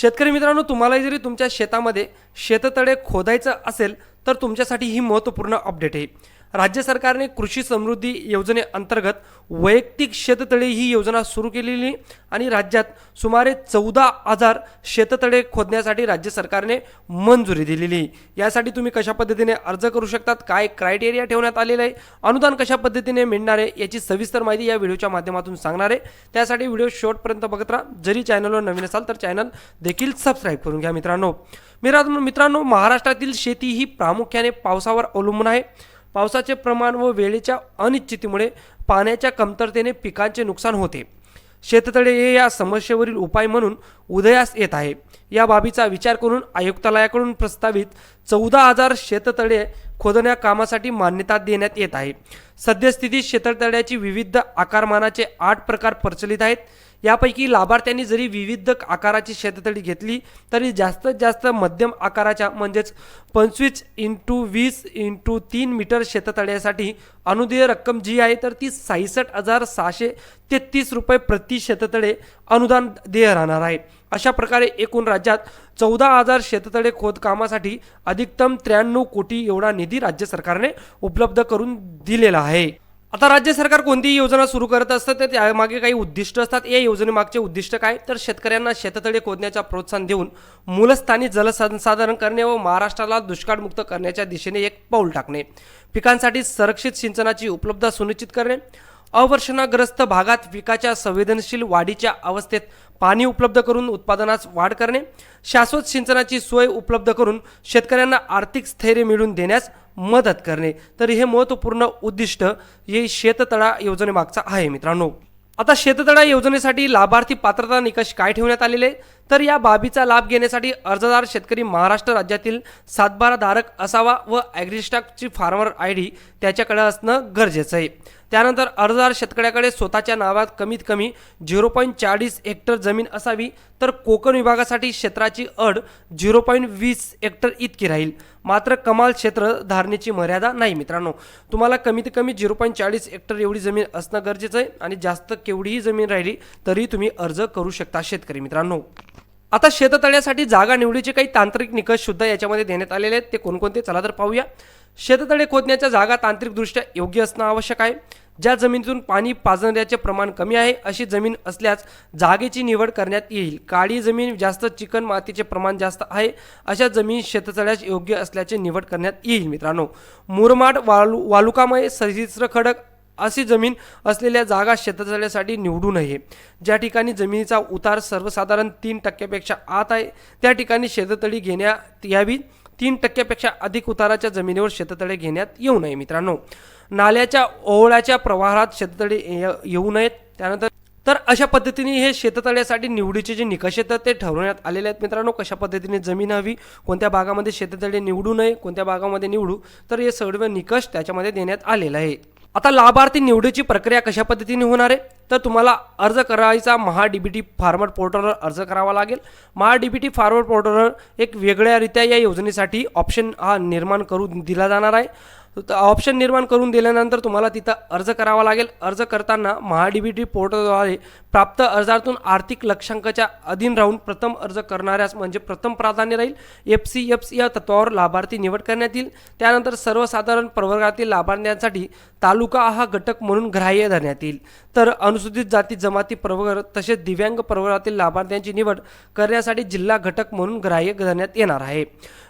शेतकरी मित्रांनो तुम्हालाही जरी तुमच्या शेतामध्ये शेततळे खोदायचं असेल तर तुमच्यासाठी ही महत्त्वपूर्ण अपडेट आहे. राज्य सरकारने कृषी समृद्धी योजनेअंतर्गत वैयक्तिक शेततळे ही योजना सुरू केलेली आणि राज्यात सुमारे चौदा हजार शेततळे खोदण्यासाठी राज्य सरकारने मंजुरी दिलेली. आहे. यासाठी तुम्ही कशा पद्धतीने अर्ज करू शकतात? काय क्रायटेरिया ठेवण्यात आलेलं आहे? अनुदान कशा पद्धतीने मिळणार आहे? याची सविस्तर माहिती या व्हिडिओच्या माध्यमातून सांगणार आहे. त्यासाठी व्हिडिओ शेवटपर्यंत बघत राहा. जरी चॅनलवर नवीन असाल तर चॅनल देखील सबस्क्राईब करून घ्या मित्रांनो. मिरा मित्रांनो महाराष्ट्रातील शेती ही प्रामुख्याने पावसावर अवलंबून आहे. पावसाचे प्रमाण व वेळेच्या अनिश्चितीमुळे पाण्याच्या कमतरतेने पिकांचे नुकसान होते. शेततळे हे या समस्येवरील उपाय म्हणून उदयास येत आहे. या बाबीचा विचार करून आयुक्तालयाकडून प्रस्तावित चौदा हजार शेततळे खोदण्या कामासाठी मान्यता देण्यात येत आहे. सद्यस्थितीत शेततळ्याची विविध आकारमानाचे आठ प्रकार प्रचलित आहेत. यापैकी लाभार्थ्यांनी जरी विविध आकाराची शेततळी घेतली तरी जास्तीत जास्त मध्यम आकाराच्या म्हणजेच पंचवीस इंटू वीस इंटू तीन मीटर शेततळ्यासाठी अनुदेय रक्कम जी आहे तर ती साईसष्ट हजार सहाशे तेहतीस रुपये प्रति शेततळे अनुदान देय राहणार आहे. अशा प्रकारे एकूण राज्यात चौदा हजार शेततळे खोदकामासाठी अधिकतम त्र्याण्णव कोटी एवढा निधी राज्य सरकारने उपलब्ध करून दिलेला आहे. आता राज्य सरकार कोणतीही योजना सुरू करत असतं तर त्यामागे काही उद्दिष्ट असतात. या योजनेमागचे उद्दिष्ट काय? तर शेतकऱ्यांना शेततळे खोदण्याचा प्रोत्साहन देऊन मूलस्थानी जलसंसाधन करणे व महाराष्ट्राला दुष्काळमुक्त करण्याच्या दिशेने एक पाऊल टाकणे. पिकांसाठी संरक्षित सिंचनाची उपलब्धता सुनिश्चित करणे. अवर्षणाग्रस्त भागात पिकाच्या संवेदनशील वाढीच्या अवस्थेत पाणी उपलब्ध करून उत्पादनास वाढ करणे शाश्वत सिंचनाची सोय उपलब्ध करून शेतकऱ्यांना आर्थिक स्थैर्य मिळवून देण्यास मदत करणे. तर हे महत्त्वपूर्ण उद्दिष्ट हे शेततळा योजनेमागचा आहे मित्रांनो. आता शेततळा योजनेसाठी लाभार्थी पात्रता निकष काय ठेवण्यात आलेले तर या बाबीचा लाभ घेण्यासाठी अर्जदार शेतकरी महाराष्ट्र राज्यातील सातबारा धारक असावा व ॲग्रिस्टॉकची फार्मर आय डी त्याच्याकडे असणं गरजेचं आहे. त्यानंतर अर्जदार शेतकऱ्याकडे स्वतःच्या नावात कमीत कमी झिरो पॉईंट चाळीस हेक्टर जमीन असावी तर कोकण विभागासाठी क्षेत्राची अड झिरो पॉईंट वीस हेक्टर इतकी राहील. मात्र कमाल क्षेत्र धारणेची मर्यादा नाही मित्रांनो. तुम्हाला कमीत कमी झिरो पॉईंट चाळीस हेक्टर एवढी जमीन असणं गरजेचं आहे आणि जास्त केवढीही जमीन राहिली तरी तुम्ही अर्ज करू शकता शेतकरी मित्रांनो. आता शेततळ्यासाठी जागा निवडीचे काही तांत्रिक निकष सुद्धा याच्यामध्ये देण्यात आलेले आहेत. ते कोणकोणते? चला तर पाहूया. शेततळे खोदण्याच्या जागा तांत्रिकदृष्ट्या योग्य असणं आवश्यक आहे. ज्या जमिनीतून पाणी पाजण्याचे प्रमाण कमी आहे अशी जमीन असल्यास जागेची निवड करण्यात येईल. काळी जमीन जास्त चिकन मातीचे प्रमाण जास्त आहे अशा जमीन शेततळ्यास योग्य असल्याचे निवड करण्यात येईल मित्रांनो. मुरमाड वालू वालुकामय सरिस्र खडक अशी जमीन असलेल्या जागा शेततळ्यासाठी निवडू नये ज्या ठिकाणी जमिनीचा उतार सर्वसाधारण तीन टक्क्यापेक्षा आत आहे त्या ठिकाणी शेततळी घेण्यात यावी. तीन टक्क्यापेक्षा अधिक उताराच्या जमिनीवर शेततळे घेण्यात येऊ नये मित्रांनो. नाल्याच्या ओहळाच्या प्रवाहात शेततळे येऊ नयेत. त्यानंतर तर अशा पद्धतीने हे शेततळ्यासाठी निवडीचे जे निकष आहेत ते ठरवण्यात आलेले आहेत मित्रांनो. कशा पद्धतीने जमीन हवी कोणत्या भागामध्ये शेततळे निवडू नये कोणत्या भागामध्ये निवडू तर हे सर्व निकष त्याच्यामध्ये देण्यात आलेले आहे आता लाभार्थी निवडीची प्रक्रिया कशा पद्धतीने होणार आहे? तर तुम्हाला अर्ज करायचा Maha D B T farmer पोर्टलवर अर्ज करावा लागेल. Maha D B T farmer पोर्टलवर एक वेगळ्यारित्या या योजनेसाठी ऑप्शन हा निर्माण करून दिला जाणार आहे. तर ऑप्शन निर्माण करून दिल्यानंतर तुम्हाला तिथं अर्ज करावा लागेल. अर्ज करताना महा डी बी टी पोर्टलद्वारे प्राप्त अर्जातून आर्थिक लक्षांकाच्या अधीन राहून प्रथम अर्ज करणाऱ्यास म्हणजे प्रथम प्राधान्य राहील. एफ सी एफ सी या तत्वावर लाभार्थी निवड करण्यात येईल. त्यानंतर सर्वसाधारण प्रवर्गातील लाभार्थ्यांसाठी तालुका हा घटक म्हणून ग्राह्य धरण्यात येईल. तर अनुसूचित जाती जमाती प्रवर्ग तसेच दिव्यांग प्रवर्गातील लाभार्थ्यांची निवड करण्यासाठी जिल्हा घटक म्हणून ग्राह्य धरण्यात येणार आहे.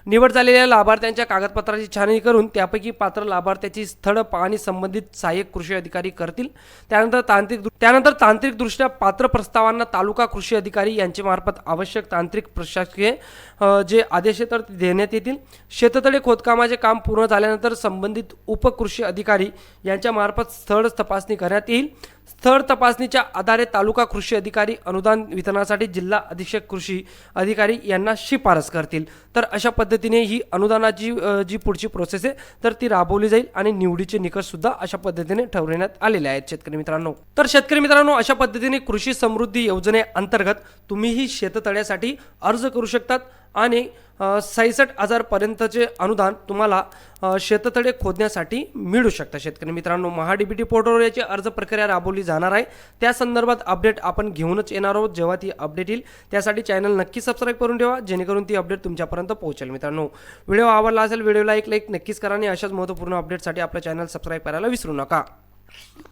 निवड झालेल्या लाभार्थ्यांच्या कागदपत्राची छाननी करून त्यापैकी पात्र लाभार्थ्याची स्थळ पाहणी संबंधित सहाय्यक कृषी अधिकारी करतील. त्यानंतर तांत्रिक त्यानंतर तांत्रिकदृष्ट्या पात्र प्रस्तावांना तालुका कृषी अधिकारी यांच्यामार्फत आवश्यक तांत्रिक प्रशासकीय जे आदेश तर देण्यात येतील. शेततळे खोदकामाचे काम पूर्ण झाल्यानंतर संबंधित उपकृषी अधिकारी यांच्यामार्फत स्थळ तपासणी करण्यात येईल. स्थळ तपासणीच्या आधारे तालुका कृषी अधिकारी अनुदान वितरणासाठी जिल्हा अधीक्षक कृषी अधिकारी यांना शिफारस करतील. तर अशा पद्धतीने ही अनुदानाची जी पुढची प्रोसेस आहे तर ती राबवली जाईल आणि निवडीचे निकषसुद्धा अशा पद्धतीने ठरवण्यात आलेले आहेत शेतकरी मित्रांनो. तर शेतकरी मित्रांनो अशा पद्धतीने कृषी समृद्धी योजनेअंतर्गत तुम्हीही शेततळ्यासाठी अर्ज करू शकतात आणि साईसष्ट हजारपर्यंतचे अनुदान तुम्हाला शेततळे खोदण्यासाठी मिळू शकतं. शेतकरी मित्रांनो महा डी बी टी पोर्टलवर याची अर्ज प्रक्रिया राबवली जाणार आहे. त्या संदर्भात अपडेट आपण घेऊनच येणार आहोत. जेव्हा ती अपडेट येईल त्यासाठी चॅनल नक्की सबस्क्राईब करून ठेवा जेणेकरून ती अपडेट तुमच्यापर्यंत पोहोचेल. मित्रांनो व्हिडिओ आवडला असेल व्हिडिओला एक लाईक नक्कीच करा आणि अशाच महत्त्वपूर्ण अपडेटसाठी आपलं चॅनल सबस्क्राईब करायला विसरू नका.